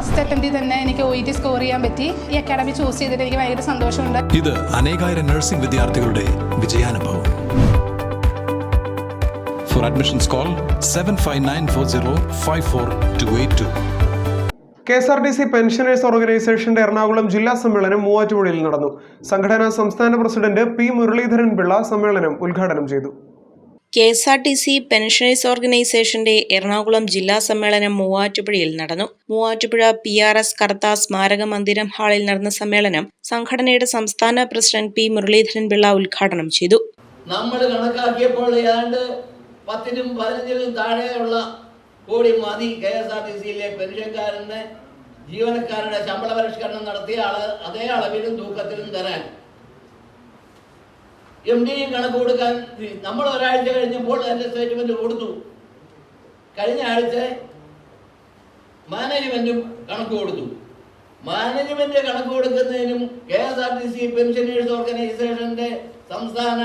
First അറ്റംപ്റ്റിൽ തന്നെ എനിക്ക് O E T score ചെയ്യാൻ പറ്റി. ഈ അക്കാഡമി ചൂസ് ചെയ്തിട്ട് എനിക്ക് ഭയങ്കര സന്തോഷമുണ്ട്. ഇത് അനേകായിരം നഴ്സിംഗ് വിദ്യാർത്ഥികളുടെ വിജയാനുഭവം. For admissions call seven five nine four zero five four two eight two K S R T C pensioners ഓർഗനൈസേഷന്റെ എറണാകുളം ജില്ലാ സമ്മേളനം മൂവാറ്റുപുഴയിൽ നടന്നു. സംഘടനാ സംസ്ഥാന പ്രസിഡന്റ് പി മുരളീധരൻ പിള്ള സമ്മേളനം ഉദ്ഘാടനം ചെയ്തു. K S R T C pensioners ഓർഗനൈസേഷന്റെ എറണാകുളം ജില്ലാ സമ്മേളനം മൂവാറ്റുപുഴയിൽ നടന്നു. Muvattupuzha P R S Kartha സ്മാരക മന്ദിരം ഹാളിൽ നടന്ന സമ്മേളനം സംഘടനയുടെ സംസ്ഥാന പ്രസിഡന്റ് പി മുരളീധരൻ പിള്ള ഉദ്ഘാടനം ചെയ്തു. നമ്മൾ കണക്കാക്കിയപ്പോൾ ഏതാണ്ട് പത്തിനും പതിനഞ്ചിനും താഴെയുള്ള കോടി മതി കെ എസ് ആർ ടി സിയിലെ പെൻഷൻകാരന് ജീവനക്കാരുടെ ശമ്പള പരിഷ്കരണം നടത്തിയ അതേ അളവിലും തൂക്കത്തിലും തരാൻ എം ഡിയും കണക്ക് കൊടുക്കാൻ നമ്മൾ ഒരാഴ്ച കഴിഞ്ഞപ്പോൾ അതിന്റെ സ്റ്റേറ്റ്മെന്റ് കൊടുത്തു. കഴിഞ്ഞ ആഴ്ച മാനേജ്മെന്റും കണക്ക് കൊടുത്തു. മാനേജ്മെന്റ് കണക്ക് കൊടുക്കുന്നതിനും K S R T C pensioners ഓർഗനൈസേഷന്റെ സംസ്ഥാന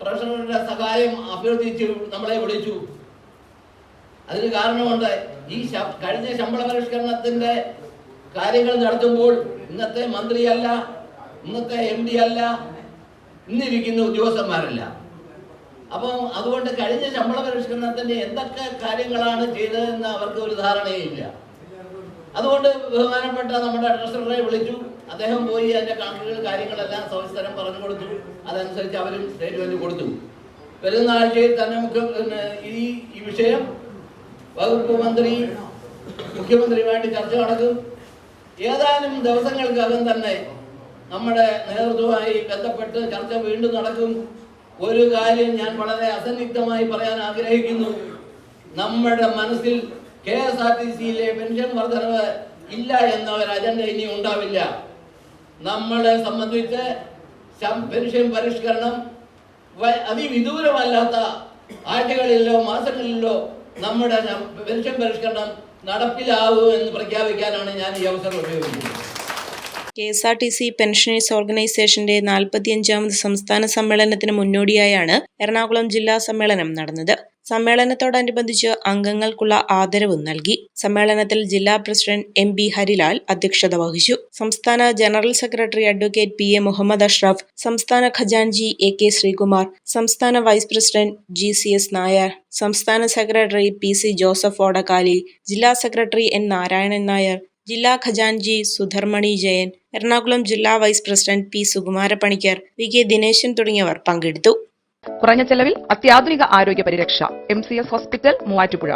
ട്രഷററുടെ സഹായം അഭ്യർത്ഥിച്ച് നമ്മളെ വിളിച്ചു. അതിന് കാരണമുണ്ട് ഈ കഴിഞ്ഞ ശമ്പള പരിഷ്കരണത്തിന്റെ കാര്യങ്ങൾ നടത്തുമ്പോൾ ഇന്നത്തെ മന്ത്രിയല്ല ഇന്നത്തെ എം ഡി അല്ല ഇന്നിരിക്കുന്ന ഉദ്യോഗസ്ഥന്മാരല്ല. അപ്പം അതുകൊണ്ട് കഴിഞ്ഞ ശമ്പള പരിഷ്കരണത്തിന്റെ എന്തൊക്കെ കാര്യങ്ങളാണ് ചെയ്തതെന്ന് അവർക്ക് ഒരു ധാരണയില്ല അതുകൊണ്ട് ബഹുമാനപ്പെട്ട നമ്മുടെ ട്രഷററെ വിളിച്ചു. അദ്ദേഹം പോയി അതിന്റെ കണക്കുകൾ കാര്യങ്ങളെല്ലാം സവിസ്തരം പറഞ്ഞു കൊടുത്തു. അതനുസരിച്ച് അവരും സ്റ്റേറ്റ്മെന്റ് കൊടുത്തു. വരുന്ന ആഴ്ചയിൽ തന്നെ മുഖ്യ ഈ ഈ വിഷയം വകുപ്പ് മന്ത്രി മുഖ്യമന്ത്രിയുമായിട്ട് ചർച്ച നടക്കും. ഏതാനും ദിവസങ്ങൾക്കകം തന്നെ നമ്മുടെ നേതൃത്വമായി ബന്ധപ്പെട്ട് ചർച്ച വീണ്ടും നടക്കും. ഒരു കാര്യം ഞാൻ വളരെ അസന്നിഗ്ധമായി പറയാൻ ആഗ്രഹിക്കുന്നു. നമ്മുടെ മനസ്സിൽ കെ എസ് ആർ ടി സിയിലെ പെൻഷൻ വർധനവ് ഇല്ല എന്ന ഒരു അജണ്ട ഇനി ഉണ്ടാവില്ല. നമ്മളെ സംബന്ധിച്ച് പെൻഷൻ പരിഷ്കരണം അതിവിദൂരമല്ലാത്ത ആഴ്ചകളിലോ മാസങ്ങളിലോ നമ്മുടെ പെൻഷൻ പരിഷ്കരണം നടപ്പിലാവൂ എന്ന് പ്രഖ്യാപിക്കാനാണ് ഞാൻ ഈ അവസരം ഉപയോഗിക്കുന്നത്. K S R T C pensioners ഓർഗനൈസേഷന്റെ നാൽപ്പത്തിയഞ്ചാമത് സംസ്ഥാന സമ്മേളനത്തിന് മുന്നോടിയായാണ് എറണാകുളം ജില്ലാ സമ്മേളനം നടന്നത്. സമ്മേളനത്തോടനുബന്ധിച്ച് അംഗങ്ങൾക്കുള്ള ആദരവും നൽകി. സമ്മേളനത്തിൽ ജില്ലാ പ്രസിഡന്റ് എം ബി ഹരിലാൽ അധ്യക്ഷത വഹിച്ചു. സംസ്ഥാന general secretary advocate P A Muhammad Ashraf സംസ്ഥാന ഖജാൻജി എ കെ ശ്രീകുമാർ സംസ്ഥാന vice president G C S Nair സംസ്ഥാന secretary P C Joseph Odakkali ജില്ലാ സെക്രട്ടറി എൻ നാരായണൻ നായർ ജില്ലാ ഖജാൻജി സുധർമണി ജയൻ എറണാകുളം ജില്ലാ vice president P Sukumarapanicker V K Dineshan തുടങ്ങിയവർ പങ്കെടുത്തു. കുറഞ്ഞ ചെലവിൽ അത്യാധുനിക ആരോഗ്യ പരിരക്ഷ M C S hospital Muvattupuzha.